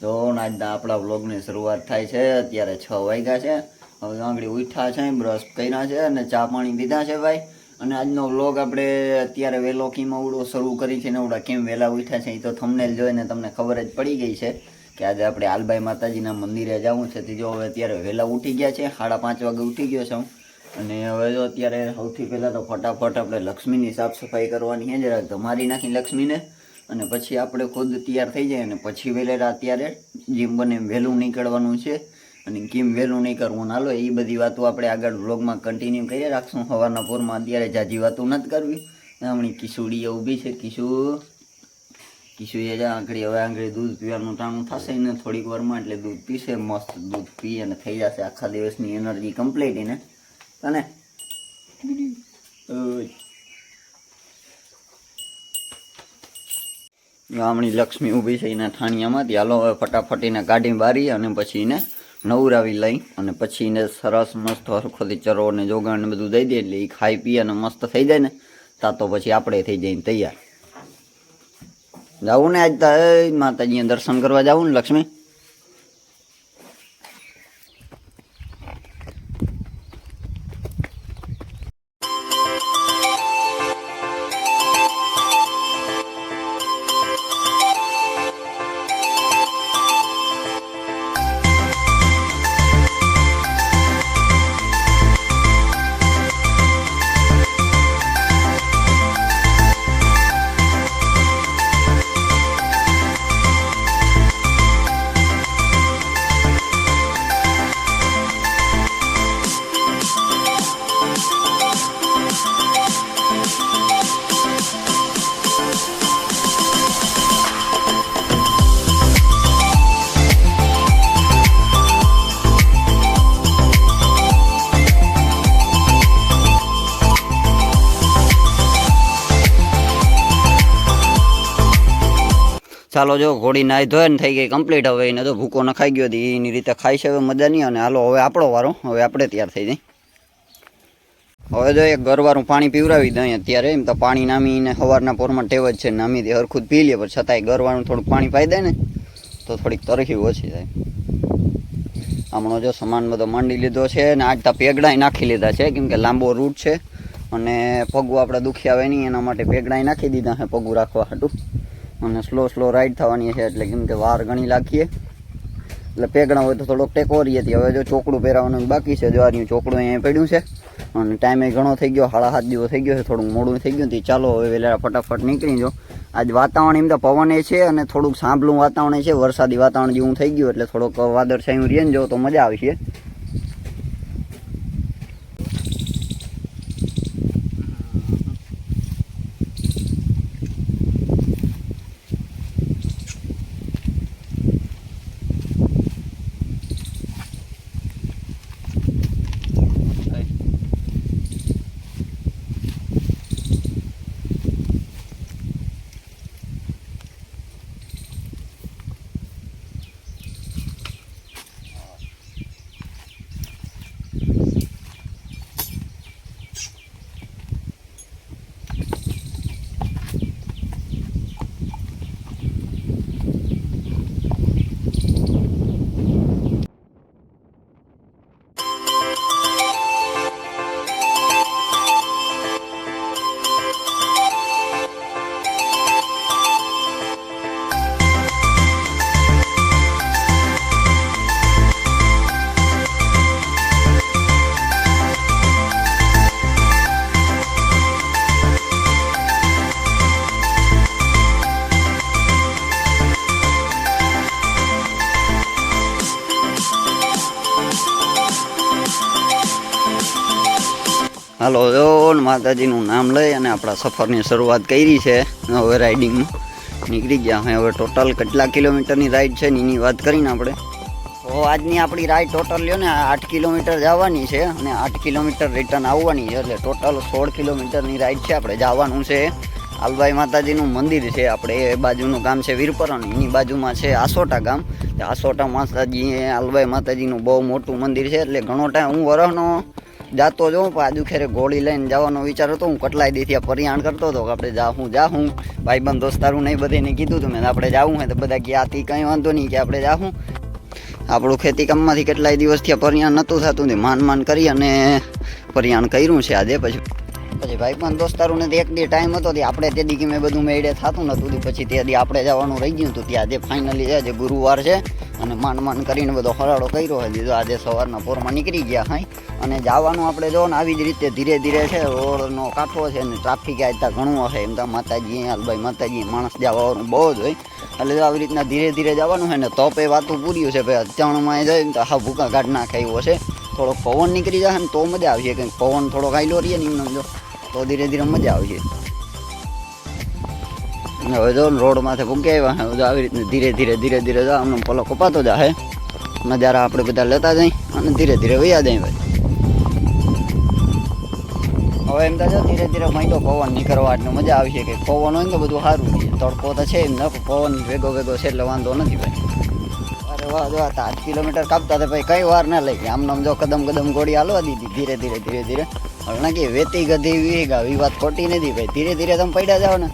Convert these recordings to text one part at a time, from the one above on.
તો આજના આપણા વ્લોગની શરૂઆત થાય છે. અત્યારે છ વાગ્યા છે. હવે આંગળી ઉઠ્યા છે, બ્રશ કર્યા છે અને ચા પાણી પીધા છે ભાઈ. અને આજનો વ્લોગ આપણે અત્યારે વહેલો કેમ અવડો શરૂ કરી છે ને અવડા કેમ વહેલા ઉઠ્યા છે એ તો થમને જોઈને તમને ખબર જ પડી ગઈ છે કે આજે આપણે આલબાઈ માતાજીના મંદિરે જવું છે. તે હવે અત્યારે વહેલા ઉઠી ગયા છે. સાડા પાંચ વાગે ઉઠી ગયો છું. અને હવે જો અત્યારે સૌથી પહેલાં તો ફટાફટ આપણે લક્ષ્મીની સાફ સફાઈ કરવાની છે. જરાક ધમારી નાખી લક્ષ્મીને. અને પછી આપણે ખુદ તૈયાર થઈ જાય અને પછી વહેલેરા અત્યારે જેમ બને એમ વહેલું નીકળવાનું છે. અને કેમ વહેલું નહીં કરવું હાલો એ બધી વાતો આપણે આગળ વ્લોગમાં કન્ટિન્યુ કરીએ રાખશું. સવારના પૂરમાં અત્યારે જાજી વાતો નથી કરવી. હમણાં કિશુડી ઊભી છે. કિશુ કિશુ એ આંગળી હવે આંગળી દૂધ પીવાનું ટાણું થશે ને થોડીક વારમાં એટલે દૂધ પીશે મસ્ત દૂધ પી અને થઈ જશે. આખા દિવસની એનર્જી કમ્પ્લીટ એને. તને ગામની લક્ષ્મી ઊભી છે એના ઠાણિયામાંથી હાલો, હવે ફટાફટ એને કાઢી બારી અને પછી એને નવરાવી લઈ અને પછી એને સરસ મસ્ત હરખોથી ચરો અને જોગાણ ને બધું દઈ દે એટલે એ ખાઈ પી અને મસ્ત થઈ જાય ને. તા તો પછી આપણે થઈ જઈને તૈયાર. જાવું ને આજ તો માતાજીને દર્શન કરવા જાવું ને, લક્ષ્મી? ચાલો જો ઘોડી નાહી ધોઈ ને થઈ ગઈ કમ્પ્લીટ હવે એને તો ભૂકો નખાઈ ગયો હતી એની રીતે ખાઈ છે, હવે મજા નહીં અને હાલો, હવે આપણો વારો. હવે આપણે તૈયાર થઈ જઈ હવે જો એક ગરવારું પાણી પીવડાવી દઈએ અત્યારે. એમ તો પાણી નામીને સવારના પોરમાં ટેવ જ છે. નામીથી હરખું જ પી લે. પણ છતાંય ગરવાનું થોડુંક પાણી પાઈ દે ને, તો થોડીક તરખી ઓછી થાય. હમણાં જો સામાન બધો માંડી લીધો છે અને આજ તો પેગડાય નાખી લીધા છે. કેમ કે લાંબો રૂટ છે. અને પગું આપણે દુખી આવે નહીં, એના માટે પેગડાય નાખી દીધા છે, પગું રાખવા હાટું. અને સ્લો સ્લો રાઈડ થવાની છે એટલે કેમ કે વાર ઘણી લાખીએ એટલે પેગણા હોય તો થોડોક ટેકો હતી હવે જો ચોકડું પહેરાવાનું બાકી છે, જો ચોકડું અહીંયા પડ્યું છે. અને ટાઈમે ઘણો થઈ ગયો, સાડા સાત દિવસ થઈ ગયો છે, થોડુંક મોડું થઈ ગયું હતી ચાલો હવે વહેલા ફટાફટ નીકળી જો આજ વાતાવરણ એમ તો પવન છે અને થોડુંક સાંભળું વાતાવરણ છે. વરસાદી વાતાવરણ જેવું થઈ ગયું, એટલે થોડોક વાદળછાયું રહીએ ને જો તો મજા આવશે હાલો, જો માતાજીનું નામ લઈ અને આપણા સફરની શરૂઆત કરી છે. હવે રાઇડિંગમાં નીકળી ગયા હવે હવે ટોટલ કેટલા કિલોમીટરની રાઈડ છે ને એની વાત કરીને આપણે. તો આજની આપણી રાઈડ ટોટલ લ્યો ને, આઠ કિલોમીટર જવાની છે અને આઠ કિલોમીટર રિટર્ન આવવાની છે. એટલે ટોટલ સોળ કિલોમીટરની રાઈડ છે આપણે. જવાનું છે આલબાઈ માતાજીનું મંદિર છે. આપણે એ બાજુનું ગામ છે વીરપરણ એની બાજુમાં છે આસોટા ગામ. આસોટા માતાજી આલબાઈ માતાજીનું બહુ મોટું મંદિર છે. એટલે ઘણો ટાઈમ હું વરસનો જાતો જો પણ આજુ ખેરે ગોળી લઈને જવાનો વિચાર હતો. હું કટલાઈ દેથી પરિયાણ કરતો હતો કે આપણે જાહું ભાઈ ભાઈબંધ દોસ્તારું નહીં બધાને કીધું હતું મેં આપણે જાવું હોય તો બધા કે આથી કંઈ વાંધો નહીં કે આપણે જાહું. આપણું ખેતી કામમાંથી કેટલાય દિવસથી પરિયાણ નહોતું થતું ને માન માન કરી અને પરિયાણ કર્યું છે આજે પછી. પછી ભાઈબંધ દોસ્તારું ને એક દી ટાઈમ હતો તે આપણે તે દી મેં બધું મેળે થતું નહોતું પછી તે દી આપણે જવાનું રહી ગયું હતું. ત્યાં આજે ફાઇનલી છે જે ગુરુવાર છે. અને માંડ માંડ કરીને બધો હરાડો કર્યો હોય, દીધો આજે સવારના પોરમાં નીકળી ગયા હાઈ. અને જવાનું આપણે જો ને આવી જ રીતે ધીરે ધીરે છે, રોડનો કાંઠો છે ને ટ્રાફિક આજતા ઘણું હશે. એમ તો માતાજી હાલભાઈ માતાજી, માણસ જવાનું બહુ જ હોય. એટલે જો આવી રીતના ધીરે ધીરે જવાનું હોય ને, તો એ વાતું પૂર્યું છે ભાઈ અચાણમાં જાય ને તો હા, ભૂકા કાઢ નાખે એવું હશે થોડોક પવન નીકળી જાય ને તો મજા આવશે. કંઈક પવન થોડોક આયલો રહીએ ને એમને જો, તો ધીરે ધીરે મજા આવશે. અને હવે જો રોડ માથે ભૂકી જો આવી રીતના ધીરે ધીરે ધીરે ધીરે જો આમનો પલો કપાતો જાય. નજારા આપણે બધા લેતા જઈ અને ધીરે ધીરે વયા જાય ભાઈ. હવે એમ તો ધીરે ધીરે મહિનો પવન નીકળવા એટલે મજા આવી છે કે પવન હોય ને તો બધું સારું છે. તડકો તો છે એમ પવન ભેગો ભેગો છે એટલે વાંધો નથી ભાઈ. અરે વાહ, જો આઠ કિલોમીટર કાપતા હતા ભાઈ, કઈ વાર ના લઈ. ગયા આમ જો કદમ કદમ ગોળી હાલવા દીધી ધીરે ધીરે ધીરે ધીરે. હમણાં કે વેતી ગધી વીગા એ વાત ખોટી નથી ભાઈ. ધીરે ધીરે તમે પડ્યા જાઓ ને.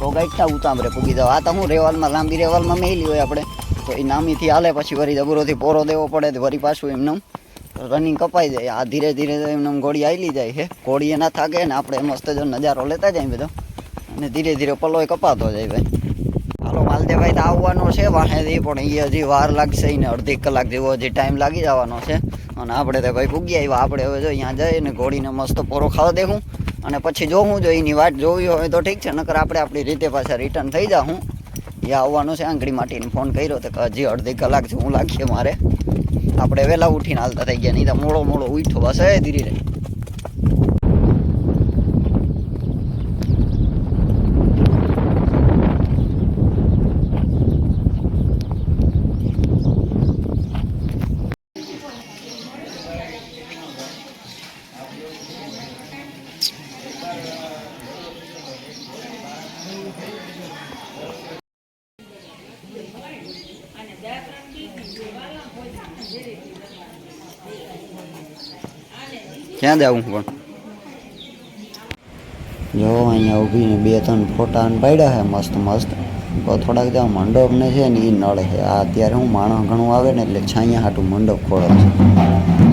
તો ગાઈઠા ઉતામરે પૂગી દો આ તો હું રેવાલમાં, લાંબી રેવાલમાં મેલી હોય આપણે. તો એ નામીથી હાલે, પછી વરી દબરોથી પોરો દેવો પડે વરી પાછું એમને રનિંગ કપાઈ જાય. આ ધીરે ધીરે એમને ગોળી આવેલી જાય છે. ઘોડીએ ના થાકે ને આપણે મસ્ત જો નજારો લેતા જાય બધો. અને ધીરે ધીરે પલોય કપાતો જાય ભાઈ. હાલો માલદેભાઈ તો આવવાનો છે વાહેથી પણ એ હજી વાર લાગશે ને અડધી કલાક જેવો હજી ટાઈમ લાગી જવાનો છે. અને આપણે તો ભાઈ પૂગી આવ્યા. આપણે હવે જો અહીંયા જઈને ઘોડીને મસ્ત પોરો ખાવા દેવું અને પછી જોવું જો એની વાટ જોવી હોય તો ઠીક છે, નકર આપણે આપણી રીતે પાછા રિટર્ન થઈ જાઉં એ આવવાનું છે, આંગળી માટીને ફોન કર્યો તો કે હજી અડધી કલાક જેવું લાગશે મારે. આપણે વહેલા ઉઠીને હાલતા થઈ ગયા, નહીં તો મોડો મોડો ઉઠો બસ ધીરે. ક્યાં જવું પણ? જો, અહીંયા ઊભીને બે ત્રણ ફોટા ને પાડ્યા છે, મસ્ત મસ્ત. તો થોડાક જ્યાં મંડપ ને છે ને એ નળે છે. આ અત્યારે હું માણસ ઘણું આવે ને એટલે છાંયા હાટું મંડપ ખોળે છે.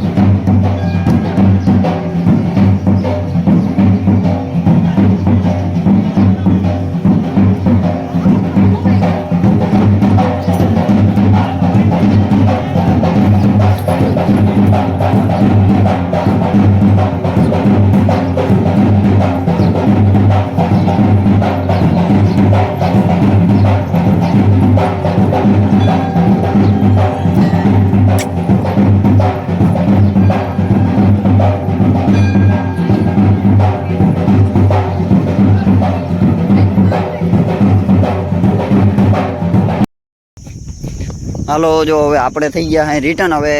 હાલો, જો હવે આપણે થઈ ગયા અહીં રિટર્ન હવે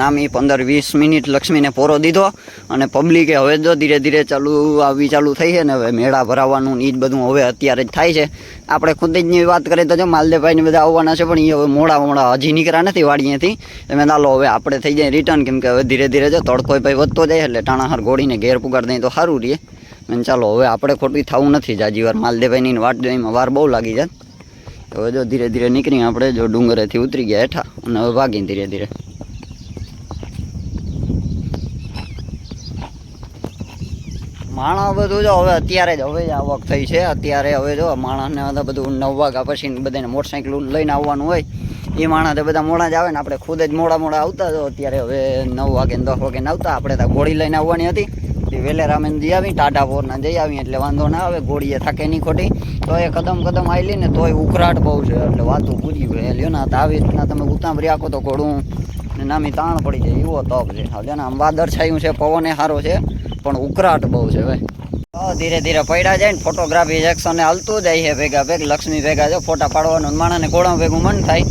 નામી પંદર વીસ મિનિટ લક્ષ્મીને પોરો દીધો અને પબ્લિકે હવે જો ધીરે ધીરે ચાલુ આવી ચાલુ થઈ છે ને હવે મેળા ભરાવાનું એ જ બધું હવે અત્યારે જ થાય છે. આપણે ખુદ જ ની વાત કરીએ તો જો માલદેવભાઈને બધા આવવાના છે, પણ એ હવે મોડા મોડા હજી નીકળ્યા નથી વાડીએથી. એમ ચાલો હવે આપણે થઈ જાય રિટર્ન કેમ કે હવે ધીરે ધીરે જો તડકો ભાઈ વધતો જાય એટલે ટાણાહાર ગોળીને ઘેર પુગાડ દઈએ તો સારું રહીએ એમ ચાલો, હવે આપણે ખોટી થવું નથી. જાજી વાર માલદેભાઈની વાટ જોઈમાં વાર બહુ લાગી જાય હવે જો ધીરે ધીરે નીકળી આપણે જો ડુંગરેથી ઉતરી ગયા હેઠા અને હવે ભાગીને ધીરે ધીરે. માણસ બધું જો હવે અત્યારે જ હવે જ આવક થઈ છે. અત્યારે હવે જો માણસને બધા નવ વાગ્યા પછી બધાને મોટરસાઇકલ લઈને આવવાનું હોય. એ માણસ બધા મોડા જ આવે ને આપણે ખુદ જ મોડા મોડા આવતા જો અત્યારે હવે નવ વાગે દસ વાગે આવતા. આપણે ત્યાં ગોળી લઈને આવવાની હતી. એ વેલેરામે જઈ આવી ટાટા પોરના જઈ આવી, એટલે વાંધો ના આવે, ગોળીએ થાકે નહીં ખોટી. તો એ કદમ કદમ આવી ને તોય ઉખરાટ બહુ છે, એટલે વાતું પૂરી હોય. લ્યો ના આવી રીતના તમે ઉતાંબરી આખો તો ઘોડું ને નામી તાણ પડી જાય એવો તપ છે. હવે આમ વાદળ છાયું છે, પવને સારો છે, પણ ઉકરાટ બહુ છે, ભાઈ. ધીરે ધીરે પડ્યા જાય ને ફોટોગ્રાફી સેક્શન હાલતું જાય છે, ભેગા ભેગ, લક્ષ્મી ભેગા જો ફોટા પાડવાનું માણસને કોળા ભેગું મન થાય.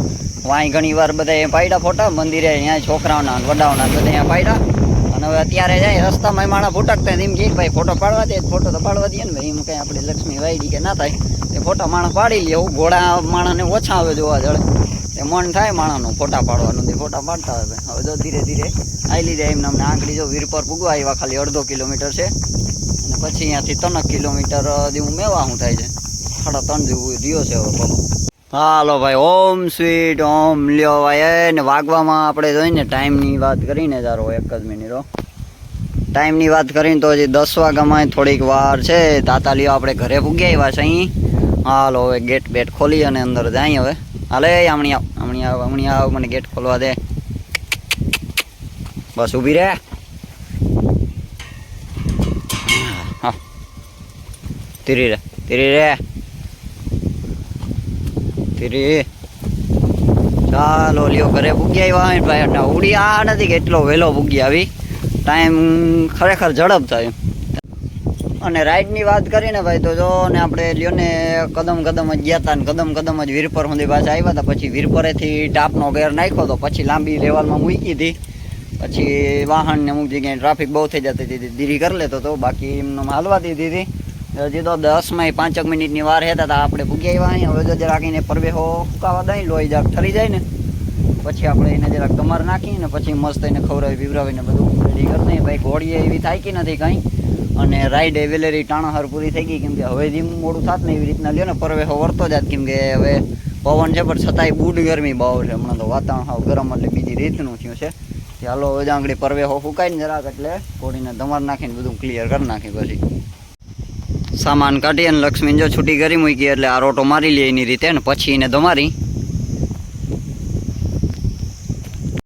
વાંઈ ઘણી વાર બધા એ પાડ્યા ફોટા, મંદિરે અહીંયા છોકરાઓના વડાઓના બધા અહીંયા પાડ્યા અને હવે અત્યારે જાય રસ્તામાં માણા ભૂટકતા એમ કે ભાઈ ફોટો પાડવા દે, ફોટો તો પાડવા દે ને એમ કઈ આપણે લક્ષ્મી વાયડી કે ના થાય એ ફોટા માણસ પાડી લે. ઘોડા માણસને ઓછા આવે જોવા જડે. એ મન થાય માણાનું ફોટા પાડવાનું તે ફોટા પાડતા હોય. હવે જો ધીરે ધીરે આવી લીધે એમને અમને આંગળી જો વીરપર પૂગવા આવ્યા, ખાલી અડધો કિલોમીટર છે. અને પછી અહીંયાથી ત્રણ કિલોમીટર જેવું મેવા શું થાય છે. સાડા ત્રણ જેવું રહ્યો છે હવે પગ. હાલો ભાઈ, ઓમ સ્વીટ, ઓમ લ્યો ભાઈ. ને વાગવામાં આપણે જોઈને ટાઈમની વાત કરીને તારો એક જ મિનિટો ટાઈમની વાત કરીને તો હજી દસ વાગ્યામાં થોડીક વાર છે. તાતા લ્યો, આપણે ઘરે પૂગ્યા આવ્યા છે અહીં. હાલો, હવે ગેટ બેટ ખોલી અને અંદર જાય હવે. હાલે, હમણી આવ હમણી આવ હમણી આવ, મને ગેટ ખોલવા દે. બસ ઊભી રહે હા. ધીરી રે ધીરી રે. ધીરી ચાલો, લ્યો, ઘરે ભૂગ્યા આવ્યા ભાઈ એટલે ઉડી આ નથી કે એટલો વહેલો ભૂગી આવી. ટાઈમ ખરેખર ઝડપ થાય. અને રાઈડની વાત કરીને ભાઈ, તો જો ને આપણે લ્યો ને કદમ કદમ જ ગયા હતા ને કદમ કદમ જ વીરપર સુધી પાછા આવ્યા હતા પછી વીરપરેથી ટાપનો ગેર નાખ્યો તો પછી લાંબી લેવલમાં મૂકી હતી પછી વાહનને અમુક જગ્યાએ ટ્રાફિક બહુ થઈ જતી હતી ધીરી કરી લેતો હતો બાકી એમને હાલવા દીધી. હતી હજી તો દસમાં પાંચેક મિનિટની વાર હતા તા આપણે પૂગી આવ્યા હવે જો જરાક એને પરવેહો સુકાવા દઈ લોહી જરાક ઠરી જાય ને, પછી આપણે એને જરાક તમાર નાખી ને પછી મસ્ત એને ખવડાવી પીવરાવીને બધું રેડી કરી દઈએ. ભાઈ ઘોડીએ એવી થાય કે નથી કાંઈ? અને રાઈડ વેલેરી ટાણાહર પૂરી થઈ ગઈ કેમ કે હવે ધીમ મોડું થાત ને એવી રીતના લ્યો ને પરવેહો વર્તો જાત કેમ કે હવે પવન છે પણ છતાંય બુડ ગરમી બહુ છે. હમણાં તો વાતાવરણ હાવ ગરમ એટલે બીજી રીતનું થયું છે. ચાલો હવે આંગળી પરવેહો ફૂંકાઈને જરાક એટલે ઘોડીને ધમાર નાખીને બધું ક્લિયર કરી નાખી પછી. સામાન કાઢી અને લક્ષ્મી જો છૂટી કરી મૂકી એટલે આ રોટો મારી લે એની રીતે અને પછી એને ધમારી